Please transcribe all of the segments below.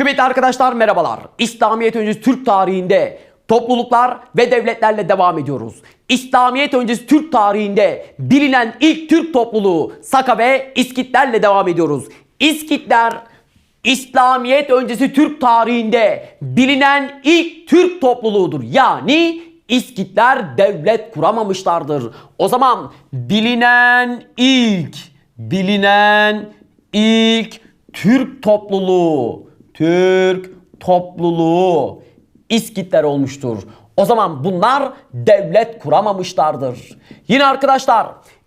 Kıymetli arkadaşlar merhabalar. İslamiyet öncesi Türk tarihinde topluluklar ve devletlerle devam ediyoruz. İslamiyet öncesi Türk tarihinde bilinen ilk Türk topluluğu Saka ve İskitlerle devam ediyoruz. İskitler İslamiyet öncesi Türk tarihinde bilinen ilk Türk topluluğudur. Yani İskitler devlet kuramamışlardır. O zaman bilinen ilk, bilinen ilk Türk topluluğu, Türk topluluğu İskitler olmuştur. O zaman bunlar devlet kuramamışlardır. Yine arkadaşlar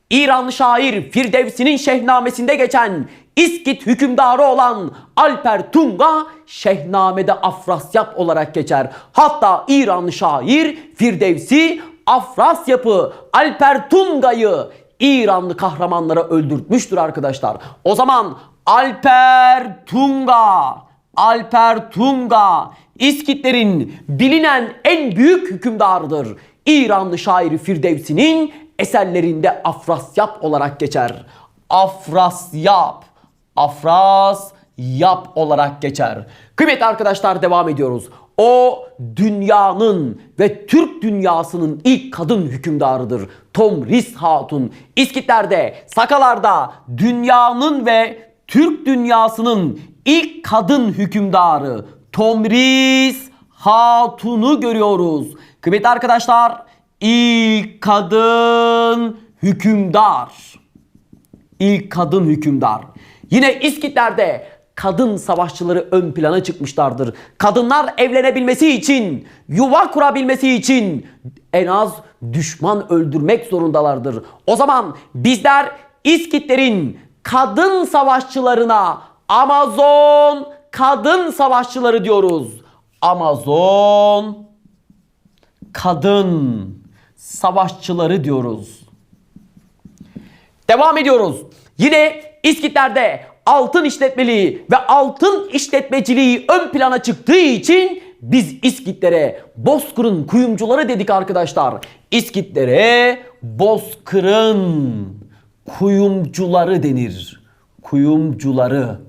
İranlı şair Firdevsi'nin şehnamesinde geçen İskit hükümdarı olan Alper Tunga Şehnamede Afrasyap olarak geçer. Hatta İranlı şair Firdevsi Afrasyap'ı Alper Tunga'yı İranlı kahramanlara öldürtmüştür arkadaşlar. O zaman Alper Tunga, Alper Tunga İskitlerin bilinen en büyük hükümdarıdır. İranlı şairi Firdevsi'nin eserlerinde Afrasyap olarak geçer. Afrasyap, Afrasyap olarak geçer. Kıymetli arkadaşlar devam ediyoruz. O dünyanın ve Türk dünyasının ilk kadın hükümdarıdır. Tomris Hatun. İskitlerde, Sakalarda dünyanın ve Türk dünyasının ilk kadın hükümdarı Tomris Hatun'u görüyoruz. Kıymetli arkadaşlar ilk kadın hükümdar. İlk kadın hükümdar. Yine İskitlerde kadın savaşçıları ön plana çıkmışlardır. Kadınlar evlenebilmesi için, yuva kurabilmesi için en az düşman öldürmek zorundalardır. O zaman bizler İskitlerin kadın savaşçılarına Amazon kadın savaşçıları diyoruz. Amazon kadın savaşçıları diyoruz. Devam ediyoruz. Yine İskitlerde altın işletmeliği ve altın işletmeciliği ön plana çıktığı için biz İskitlere Bozkır'ın kuyumcuları dedik arkadaşlar. İskitlere Bozkır'ın kuyumcuları denir. Kuyumcuları.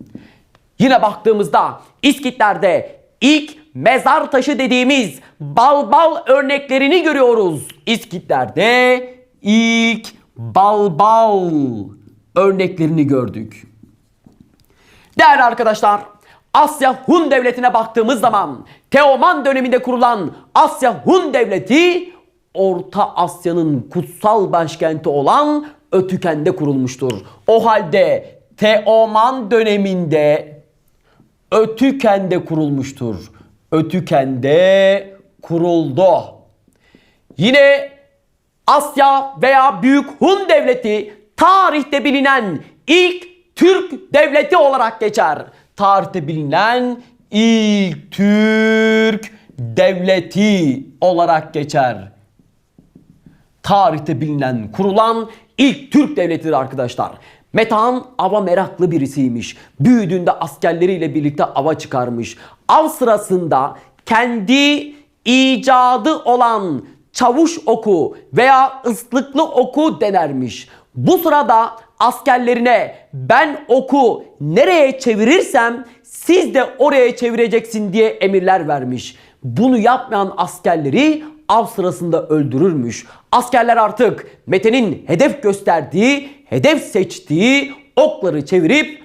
Yine baktığımızda İskitlerde ilk mezar taşı dediğimiz balbal örneklerini görüyoruz. İskitlerde ilk balbal örneklerini gördük. Değerli arkadaşlar, Asya Hun Devleti'ne baktığımız zaman Teoman döneminde kurulan Asya Hun Devleti Orta Asya'nın kutsal başkenti olan Ötüken'de kurulmuştur. O halde Teoman döneminde Ötüken'de kurulmuştur. Ötüken'de kuruldu. Yine Asya veya Büyük Hun Devleti tarihte bilinen ilk Türk devleti olarak geçer. Tarihte bilinen ilk Türk devleti olarak geçer. Tarihte bilinen, kurulan ilk Türk devletidir arkadaşlar. Metehan ava meraklı birisiymiş. Büyüdüğünde askerleriyle birlikte ava çıkarmış. Av sırasında kendi icadı olan çavuş oku veya ıslıklı oku denermiş. Bu sırada askerlerine ben oku nereye çevirirsem siz de oraya çevireceksin diye emirler vermiş. Bunu yapmayan askerleri av sırasında öldürürmüş. Askerler artık Mete'nin hedef gösterdiği, hedef seçtiği okları çevirip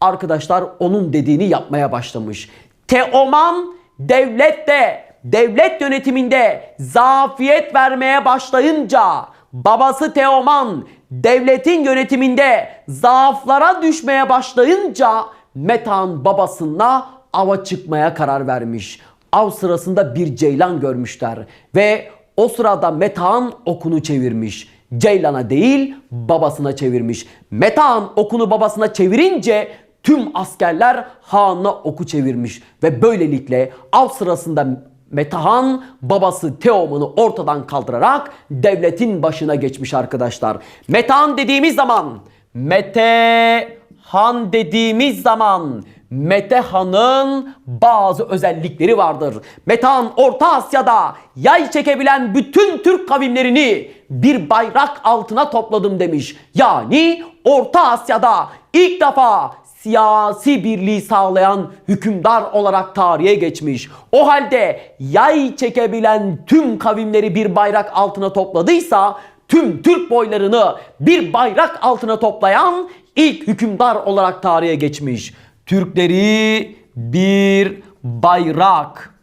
arkadaşlar onun dediğini yapmaya başlamış. Teoman devlette, devlet yönetiminde zafiyet vermeye başlayınca babası Teoman devletin yönetiminde zaaflara düşmeye başlayınca Metan babasına ava çıkmaya karar vermiş. Av sırasında bir ceylan görmüşler ve o sırada Metan okunu çevirmiş. Ceylan'a değil babasına çevirmiş. Metan okunu babasına çevirince tüm askerler Han'a oku çevirmiş ve böylelikle av sırasında Metahan babası Teoman'ı ortadan kaldırarak devletin başına geçmiş arkadaşlar. Metehan dediğimiz zaman Metehan dediğimiz zaman Metehan'ın bazı özellikleri vardır. Metehan Orta Asya'da yay çekebilen bütün Türk kavimlerini bir bayrak altına topladım demiş. Yani Orta Asya'da ilk defa siyasi birliği sağlayan hükümdar olarak tarihe geçmiş. O halde yay çekebilen tüm kavimleri bir bayrak altına topladıysa tüm Türk boylarını bir bayrak altına toplayan ilk hükümdar olarak tarihe geçmiş. Türkleri bir bayrak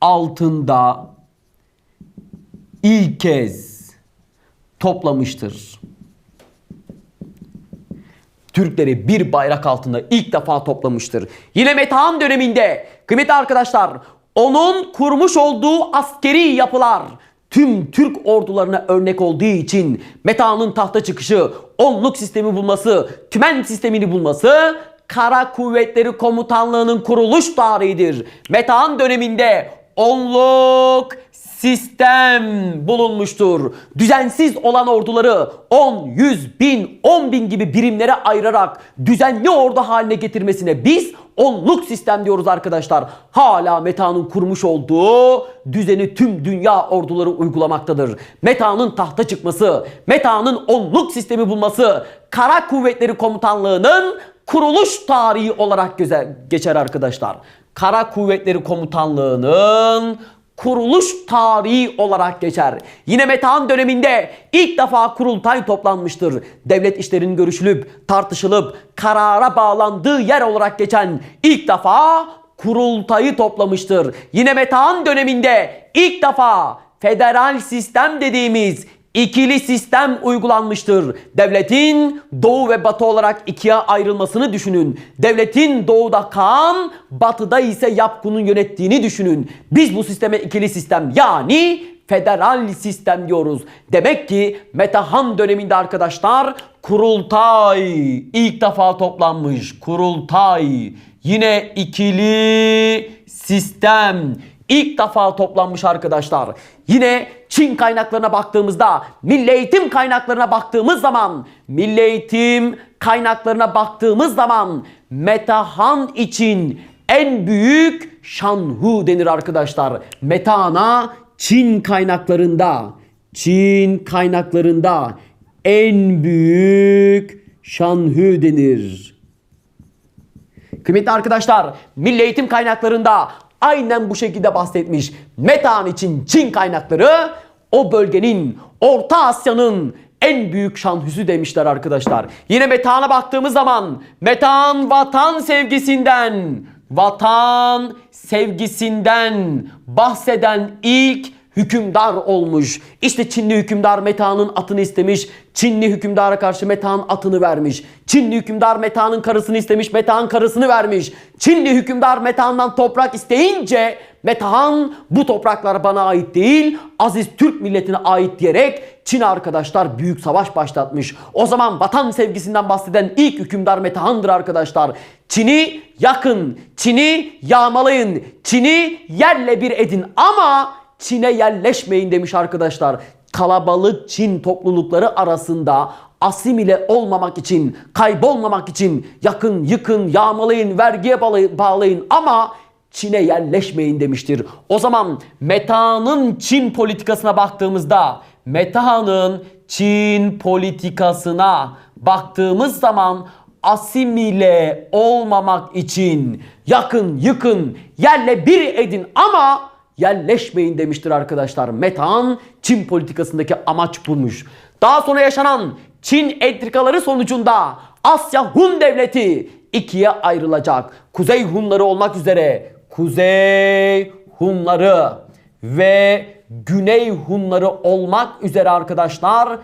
altında ilk kez toplamıştır. Türkleri bir bayrak altında ilk defa toplamıştır. Yine Metehan döneminde kıymetli arkadaşlar onun kurmuş olduğu askeri yapılar tüm Türk ordularına örnek olduğu için Metehan'ın tahta çıkışı, onluk sistemi bulması, tümen sistemini bulması Kara Kuvvetleri Komutanlığı'nın kuruluş tarihidir. Metehan döneminde onluk sistem bulunmuştur. Düzensiz olan orduları 10, 100, 1000, 10 bin gibi birimlere ayırarak düzenli ordu haline getirmesine biz onluk sistem diyoruz arkadaşlar. Hala Meta'nın kurmuş olduğu düzeni tüm dünya orduları uygulamaktadır. Meta'nın tahta çıkması, Meta'nın onluk sistemi bulması, Kara Kuvvetleri Komutanlığı'nın kuruluş tarihi olarak göze- geçer arkadaşlar. Kara Kuvvetleri Komutanlığı'nın kuruluş tarihi olarak geçer. Yine Metehan döneminde ilk defa kurultay toplanmıştır. Devlet işlerinin görüşülüp, tartışılıp, karara bağlandığı yer olarak geçen ilk defa kurultayı toplamıştır. Yine Metehan döneminde ilk defa federal sistem dediğimiz ikili sistem uygulanmıştır. Devletin doğu ve batı olarak ikiye ayrılmasını düşünün. Devletin doğuda Kaan, batıda ise Yapkun'un yönettiğini düşünün. Biz bu sisteme ikili sistem yani federal sistem diyoruz. Demek ki Metehan döneminde arkadaşlar kurultay ilk defa toplanmış. Kurultay yine ikili sistem ilk defa toplanmış arkadaşlar. Yine Çin kaynaklarına baktığımızda, milli eğitim kaynaklarına baktığımız zaman, milli eğitim kaynaklarına baktığımız zaman Metahan için en büyük Şanhu denir arkadaşlar. Metahana Çin kaynaklarında, Çin kaynaklarında en büyük Şanhu denir. Kıymetli arkadaşlar, milli eğitim kaynaklarında aynen bu şekilde bahsetmiş. Metan için Çin kaynakları o bölgenin, Orta Asya'nın en büyük şanhüsü demişler arkadaşlar. Yine Metan'a baktığımız zaman Metan vatan sevgisinden, vatan sevgisinden bahseden ilk hükümdar olmuş. İşte Çinli hükümdar Meta'nın atını istemiş. Çinli hükümdara karşı Meta'nın atını vermiş. Çinli hükümdar Meta'nın karısını istemiş. Meta'nın karısını vermiş. Çinli hükümdar Meta'ndan toprak isteyince Metehan bu topraklar bana ait değil aziz Türk milletine ait diyerek Çin arkadaşlar büyük savaş başlatmış. O zaman vatan sevgisinden bahseden ilk hükümdar Metehan'dır arkadaşlar. Çin'i yakın, Çin'i yağmalayın, Çin'i yerle bir edin ama Çin'e yerleşmeyin demiş arkadaşlar. Kalabalık Çin toplulukları arasında asimile olmamak için, kaybolmamak için yakın, yıkın, yağmalayın, vergiye bağlay- bağlayın ama Çin'e yerleşmeyin demiştir. O zaman Meta'nın Çin politikasına baktığımızda Meta'nın Çin politikasına baktığımız zaman asimile olmamak için yakın, yıkın, yerle bir edin ama yerleşmeyin demiştir arkadaşlar. Metehan Çin politikasındaki amaç bulmuş. Daha sonra yaşanan Çin entrikaları sonucunda Asya Hun devleti ikiye ayrılacak. Kuzey Hunları olmak üzere Kuzey Hunları ve Güney Hunları olmak üzere arkadaşlar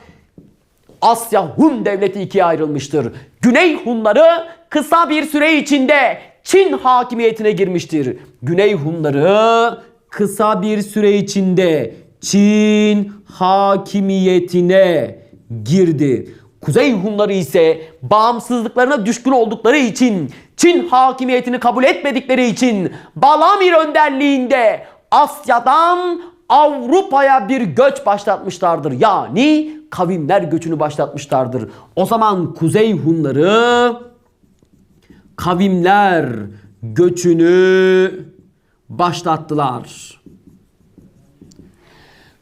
Asya Hun devleti ikiye ayrılmıştır. Güney Hunları kısa bir süre içinde Çin hakimiyetine girmiştir. Güney Hunları kısa bir süre içinde Çin hakimiyetine girdi. Kuzey Hunları ise bağımsızlıklarına düşkün oldukları için, Çin hakimiyetini kabul etmedikleri için Balamir önderliğinde Asya'dan Avrupa'ya bir göç başlatmışlardır. Yani kavimler göçünü başlatmışlardır. O zaman Kuzey Hunları kavimler göçünü başlattılar.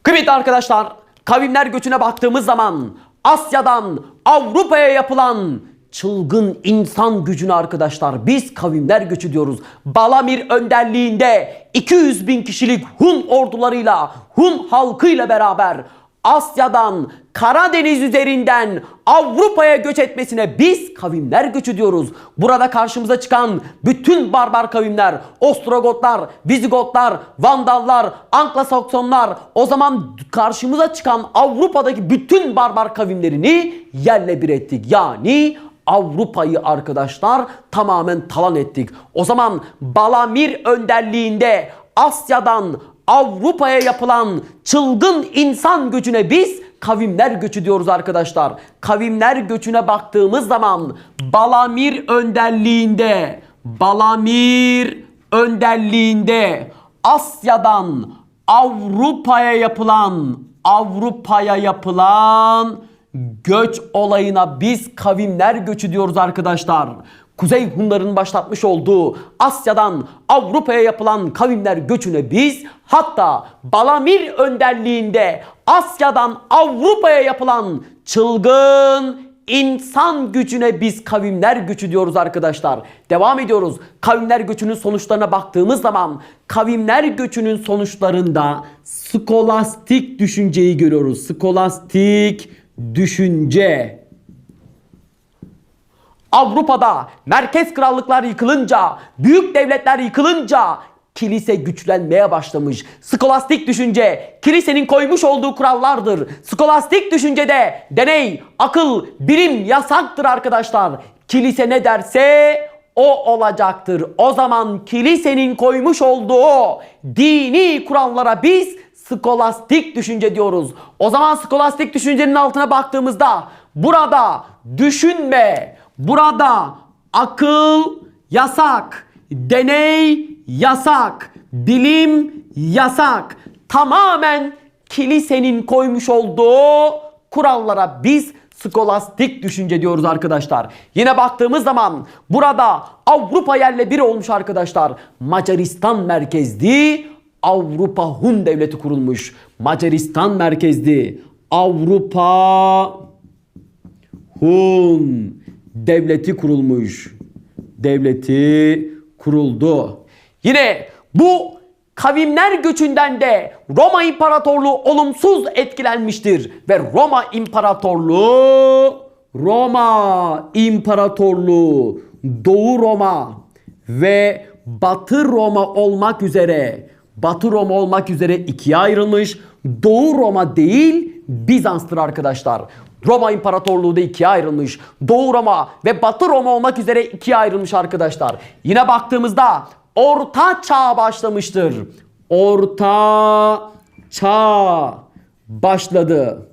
Kıymetli arkadaşlar, kavimler göçüne baktığımız zaman Asya'dan Avrupa'ya yapılan çılgın insan gücüne arkadaşlar biz kavimler göçü diyoruz. Balamir önderliğinde 200 bin kişilik Hun ordularıyla Hun halkıyla beraber Asya'dan Karadeniz üzerinden Avrupa'ya göç etmesine biz kavimler göçü diyoruz. Burada karşımıza çıkan bütün barbar kavimler, Ostrogotlar, Vizigotlar, Vandallar, Anglo-Saksonlar o zaman karşımıza çıkan Avrupa'daki bütün barbar kavimlerini yerle bir ettik. Yani Avrupa'yı arkadaşlar tamamen talan ettik. O zaman Balamir önderliğinde Asya'dan Avrupa'ya yapılan çılgın insan göçüne biz kavimler göçü diyoruz arkadaşlar. Kavimler göçüne baktığımız zaman Balamir önderliğinde Balamir önderliğinde Asya'dan Avrupa'ya yapılan Avrupa'ya yapılan göç olayına biz kavimler göçü diyoruz arkadaşlar. Kuzey Hunların başlatmış olduğu Asya'dan Avrupa'ya yapılan kavimler göçüne biz hatta Balamir önderliğinde Asya'dan Avrupa'ya yapılan çılgın insan gücüne biz kavimler gücü diyoruz arkadaşlar. Devam ediyoruz. Kavimler göçünün sonuçlarına baktığımız zaman kavimler göçünün sonuçlarında skolastik düşünceyi görüyoruz. Skolastik düşünce. Avrupa'da merkez krallıklar yıkılınca, büyük devletler yıkılınca kilise güçlenmeye başlamış. Skolastik düşünce kilisenin koymuş olduğu kurallardır. Skolastik düşüncede deney, akıl, bilim yasaktır arkadaşlar. Kilise ne derse o olacaktır. O zaman kilisenin koymuş olduğu dini kurallara biz skolastik düşünce diyoruz. O zaman skolastik düşüncenin altına baktığımızda burada düşünme, burada akıl yasak, deney yasak, bilim yasak. Tamamen kilisenin koymuş olduğu kurallara biz skolastik düşünce diyoruz arkadaşlar. Yine baktığımız zaman burada Avrupa yerle bir olmuş arkadaşlar. Macaristan merkezli Avrupa Hun devleti kurulmuş. Macaristan merkezli Avrupa Hun devleti kurulmuş. Devleti kuruldu. Yine bu kavimler göçünden de Roma İmparatorluğu olumsuz etkilenmiştir. Ve Roma İmparatorluğu Roma İmparatorluğu Doğu Roma ve Batı Roma olmak üzere Batı Roma olmak üzere ikiye ayrılmış. Doğu Roma değil Bizans'tır arkadaşlar. Roma İmparatorluğu da ikiye ayrılmış. Doğu Roma ve Batı Roma olmak üzere ikiye ayrılmış arkadaşlar. Yine baktığımızda Orta Çağ başlamıştır. Orta Çağ başladı.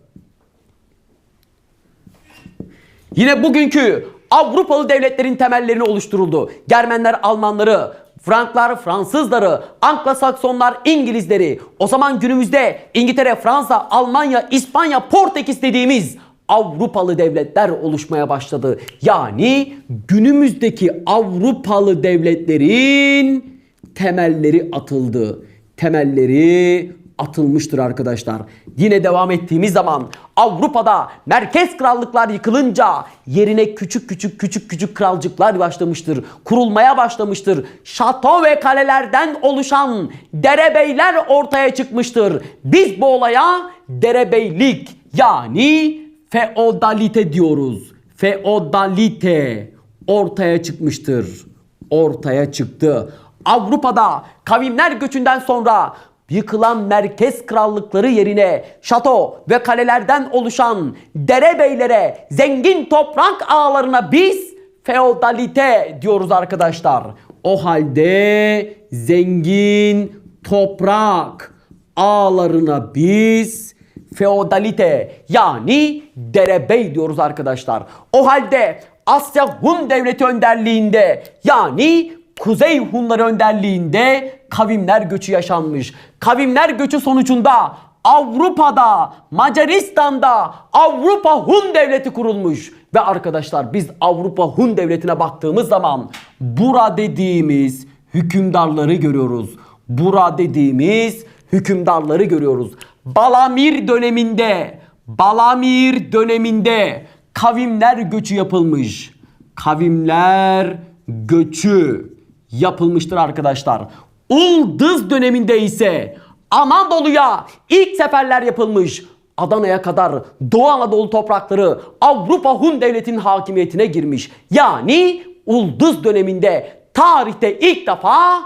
Yine bugünkü Avrupalı devletlerin temellerini oluşturuldu. Germenler Almanları, Franklar Fransızları, Anglo-Saksonlar İngilizleri. O zaman günümüzde İngiltere, Fransa, Almanya, İspanya, Portekiz dediğimiz Avrupalı devletler oluşmaya başladı. Yani günümüzdeki Avrupalı devletlerin temelleri atıldı. Temelleri atılmıştır arkadaşlar. Yine devam ettiğimiz zaman Avrupa'da merkez krallıklar yıkılınca yerine küçük küçük küçük küçük kralcıklar başlamıştır. Kurulmaya başlamıştır. Şato ve kalelerden oluşan derebeyler ortaya çıkmıştır. Biz bu olaya derebeylik yani feodalite diyoruz. Feodalite ortaya çıkmıştır. Ortaya çıktı. Avrupa'da kavimler göçünden sonra yıkılan merkez krallıkları yerine şato ve kalelerden oluşan derebeylere, zengin toprak ağlarına biz feodalite diyoruz arkadaşlar. O halde zengin toprak ağlarına biz feodalite yani derebey diyoruz arkadaşlar. O halde Asya Hun devleti önderliğinde yani Kuzey Hunlar önderliğinde kavimler göçü yaşanmış. Kavimler göçü sonucunda Avrupa'da, Macaristan'da Avrupa Hun devleti kurulmuş. Ve arkadaşlar biz Avrupa Hun devletine baktığımız zaman bura dediğimiz hükümdarları görüyoruz. Bura dediğimiz hükümdarları görüyoruz. Balamir döneminde, Balamir döneminde kavimler göçü yapılmış. kavimler göçü yapılmıştır arkadaşlar. Uldız döneminde ise Anadolu'ya ilk seferler yapılmış. Adana'ya kadar Doğu Anadolu toprakları Avrupa Hun Devleti'nin hakimiyetine girmiş. Yani Ulduz döneminde tarihte ilk defa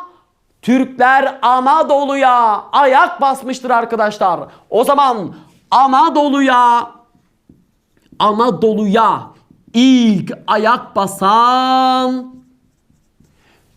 Türkler Anadolu'ya ayak basmıştır arkadaşlar. O zaman Anadolu'ya Anadolu'ya ilk ayak basan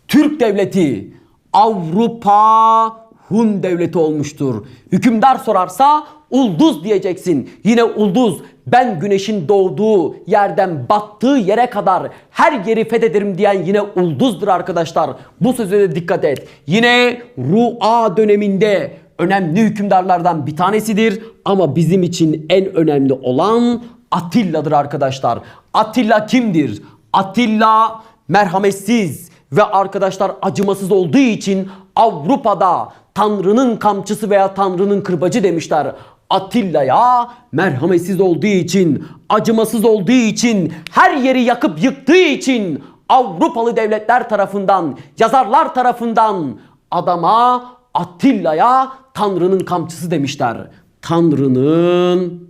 Türk devleti Avrupa Hun devleti olmuştur. Hükümdar sorarsa Ulduz diyeceksin. Yine Ulduz ben güneşin doğduğu yerden battığı yere kadar her yeri fethederim diyen yine Ulduz'dur arkadaşlar. Bu söze de dikkat et. Yine Ru'a döneminde önemli hükümdarlardan bir tanesidir ama bizim için en önemli olan Atilla'dır arkadaşlar. Atilla kimdir? Atilla merhametsiz ve arkadaşlar acımasız olduğu için Avrupa'da Tanrı'nın kamçısı veya Tanrı'nın kırbacı demişler. Atilla'ya merhametsiz olduğu için, acımasız olduğu için, her yeri yakıp yıktığı için Avrupalı devletler tarafından, yazarlar tarafından adama Atilla'ya Tanrı'nın kamçısı demişler. Tanrı'nın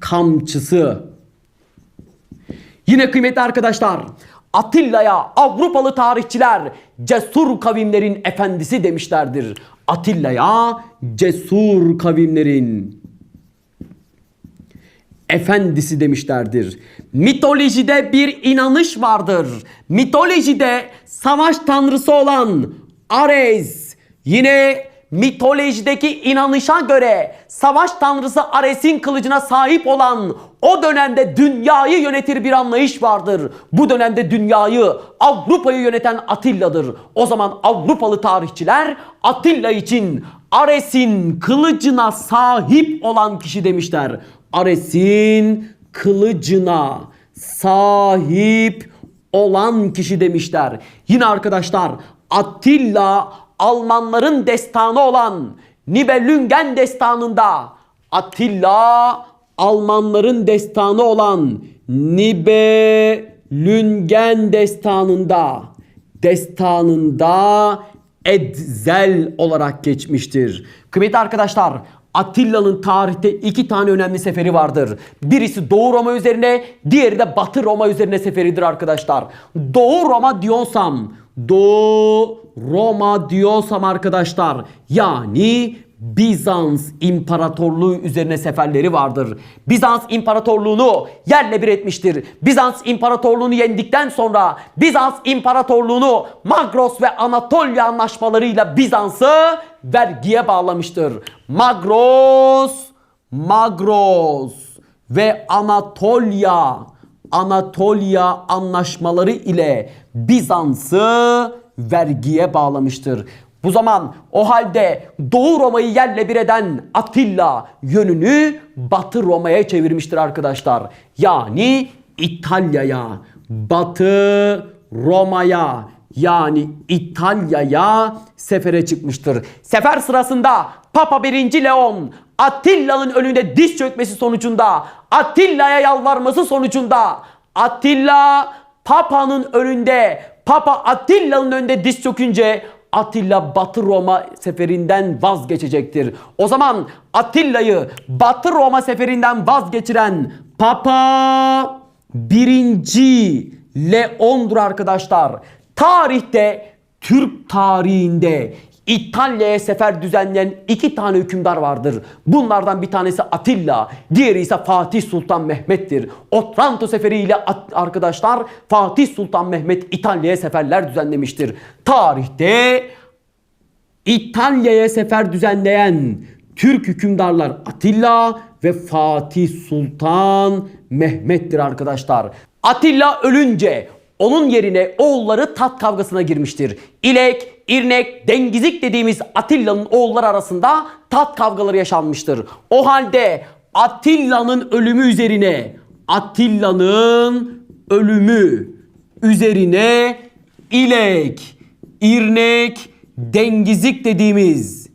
kamçısı. Yine kıymetli arkadaşlar Atilla'ya Avrupalı tarihçiler cesur kavimlerin efendisi demişlerdir. Atilla'ya cesur kavimlerin efendisi demişlerdir. Mitolojide bir inanış vardır. Mitolojide savaş tanrısı olan Ares yine mitolojideki inanışa göre savaş tanrısı Ares'in kılıcına sahip olan o dönemde dünyayı yönetir bir anlayış vardır. Bu dönemde dünyayı Avrupa'yı yöneten Atilla'dır. O zaman Avrupalı tarihçiler Atilla için Ares'in kılıcına sahip olan kişi demişler. Ares'in kılıcına sahip olan kişi demişler. Yine arkadaşlar Attila Almanların destanı olan Nibelungen destanında Attila Almanların destanı olan Nibelungen destanında destanında Edzel olarak geçmiştir. Kıymetli arkadaşlar Attilla'nın tarihte iki tane önemli seferi vardır. Birisi Doğu Roma üzerine, diğeri de Batı Roma üzerine seferidir arkadaşlar. Doğu Roma diyorsam, Doğu Roma diyorsam arkadaşlar yani Bizans İmparatorluğu üzerine seferleri vardır. Bizans İmparatorluğunu yerle bir etmiştir. Bizans İmparatorluğunu yendikten sonra Bizans İmparatorluğunu Magros ve Anatolia anlaşmalarıyla Bizans'ı vergiye bağlamıştır. Magros, Magros ve Anatolia Anatolia anlaşmaları ile Bizans'ı vergiye bağlamıştır. Bu zaman o halde Doğu Roma'yı yerle bir eden Attila yönünü Batı Roma'ya çevirmiştir arkadaşlar. Yani İtalya'ya, Batı Roma'ya yani İtalya'ya sefere çıkmıştır. Sefer sırasında Papa 1. Leon Attila'nın önünde diz çökmesi sonucunda Attila'ya yalvarması sonucunda Attila Papa'nın önünde Papa Attila'nın önünde diz çökünce Attila Batı Roma seferinden vazgeçecektir. O zaman Attila'yı Batı Roma seferinden vazgeçiren Papa 1. Leon'dur arkadaşlar. Tarihte Türk tarihinde İtalya'ya sefer düzenleyen iki tane hükümdar vardır. Bunlardan bir tanesi Atilla, diğeri ise Fatih Sultan Mehmet'tir. Otranto seferiyle arkadaşlar Fatih Sultan Mehmet İtalya'ya seferler düzenlemiştir. Tarihte İtalya'ya sefer düzenleyen Türk hükümdarlar Atilla ve Fatih Sultan Mehmet'tir arkadaşlar. Atilla ölünce onun yerine oğulları tat kavgasına girmiştir. İlek, İrnek, Dengizik dediğimiz Atilla'nın oğulları arasında tat kavgaları yaşanmıştır. O halde Atilla'nın ölümü üzerine Atilla'nın ölümü üzerine İlek, İrnek, Dengizik dediğimiz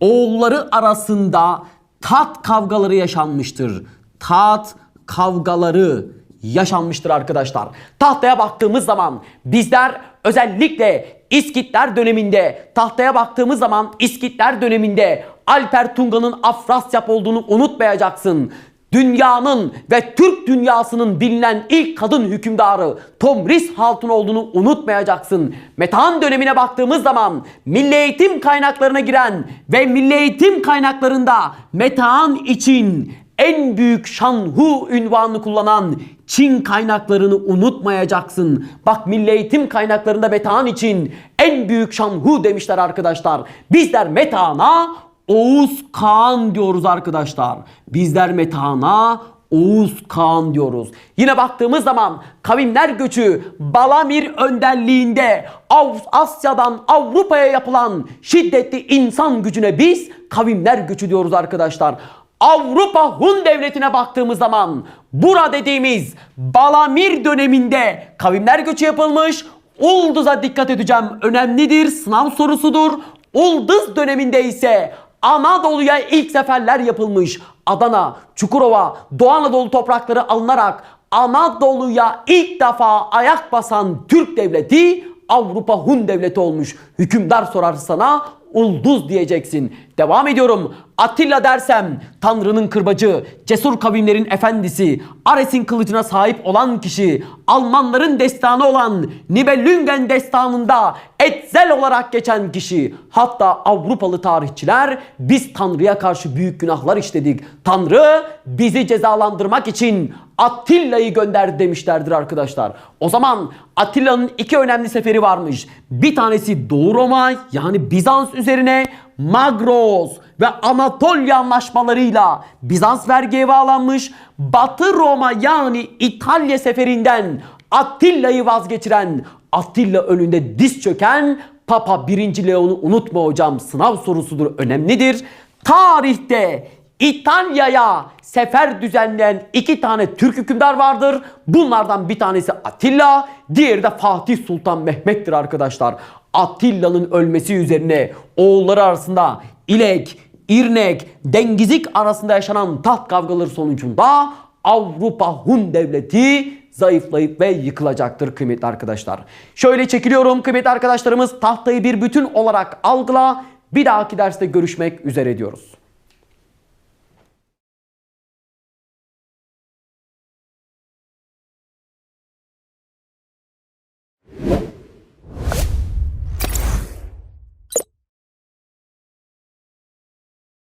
oğulları arasında tat kavgaları yaşanmıştır. Tat kavgaları yaşanmıştır arkadaşlar. Tahtaya baktığımız zaman bizler özellikle İskitler döneminde tahtaya baktığımız zaman İskitler döneminde Alper Tunga'nın Afrasyap olduğunu unutmayacaksın. Dünyanın ve Türk dünyasının bilinen ilk kadın hükümdarı Tomris Hatun olduğunu unutmayacaksın. Metehan dönemine baktığımız zaman milli eğitim kaynaklarına giren ve milli eğitim kaynaklarında Metehan için en büyük Şanhu ünvanını kullanan Çin kaynaklarını unutmayacaksın. Bak milli eğitim kaynaklarında Metehan için en büyük Şanhu demişler arkadaşlar. Bizler Metehan'a Oğuz Kağan diyoruz arkadaşlar. Bizler Metehan'a Oğuz Kağan diyoruz. Yine baktığımız zaman kavimler göçü Balamir önderliğinde Av- Asya'dan Avrupa'ya yapılan şiddetli insan gücüne biz kavimler göçü diyoruz arkadaşlar. Avrupa Hun devletine baktığımız zaman bura dediğimiz Balamir döneminde kavimler göçü yapılmış. Ulduz'a dikkat edeceğim önemlidir sınav sorusudur. Ulduz döneminde ise Anadolu'ya ilk seferler yapılmış. Adana, Çukurova, Doğu Anadolu toprakları alınarak Anadolu'ya ilk defa ayak basan Türk devleti Avrupa Hun devleti olmuş. Hükümdar sorar sana Ulduz diyeceksin. Devam ediyorum. Atilla dersem Tanrı'nın kırbacı, cesur kavimlerin efendisi, Ares'in kılıcına sahip olan kişi, Almanların destanı olan Nibelungen destanında Etzel olarak geçen kişi. Hatta Avrupalı tarihçiler biz Tanrı'ya karşı büyük günahlar işledik. Tanrı bizi cezalandırmak için Attilla'yı gönderdi demişlerdir arkadaşlar. O zaman Attila'nın iki önemli seferi varmış. Bir tanesi Doğu Roma yani Bizans üzerine Magros ve Anatolia anlaşmalarıyla Bizans vergiye bağlanmış. Batı Roma yani İtalya seferinden Attilla'yı vazgeçiren, Attila önünde diz çöken Papa 1. Leon'u unutma hocam. Sınav sorusudur, önemlidir. Tarihte İtalya'ya sefer düzenleyen iki tane Türk hükümdar vardır. Bunlardan bir tanesi Attila, diğeri de Fatih Sultan Mehmet'tir arkadaşlar. Attila'nın ölmesi üzerine oğulları arasında İlek, İrnek, Dengizik arasında yaşanan taht kavgaları sonucunda Avrupa Hun devleti zayıflayıp ve yıkılacaktır kıymetli arkadaşlar. Şöyle çekiliyorum kıymetli arkadaşlarımız tahtayı bir bütün olarak algıla. Bir dahaki derste görüşmek üzere diyoruz.